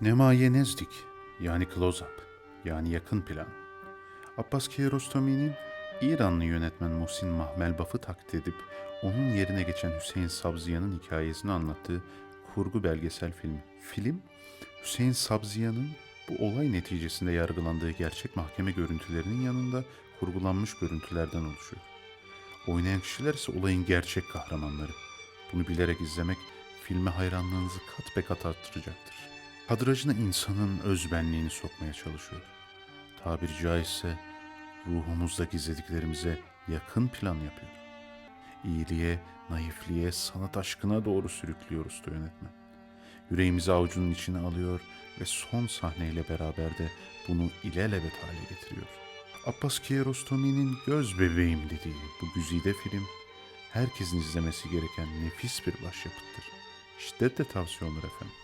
Nemaye Nezdik yani close-up yani yakın plan. Abbas Kiarostami'nin İranlı yönetmen Muhsin Mahmelbaf'ı taklit edip onun yerine geçen Hüseyin Sabziyan'ın hikayesini anlattığı kurgu belgesel filmi. Film, Hüseyin Sabziyan'ın bu olay neticesinde yargılandığı gerçek mahkeme görüntülerinin yanında kurgulanmış görüntülerden oluşuyor. Oynayan kişiler ise olayın gerçek kahramanları. Bunu bilerek izlemek filme hayranlığınızı kat be kat arttıracaktır. Kadrajına insanın özbenliğini sokmaya çalışıyor. Tabiri caizse ruhumuzda gizlediklerimize yakın plan yapıyor. İyiliğe, naifliğe, sanat aşkına doğru sürüklüyor usta yönetmen. Yüreğimizi avucunun içine alıyor ve son sahneyle beraber de bunu ilelebet hale getiriyor. Abbas Kiarostami'nin göz bebeğim dediği bu güzide film herkesin izlemesi gereken nefis bir başyapıttır. Şiddetle tavsiye olur efendim.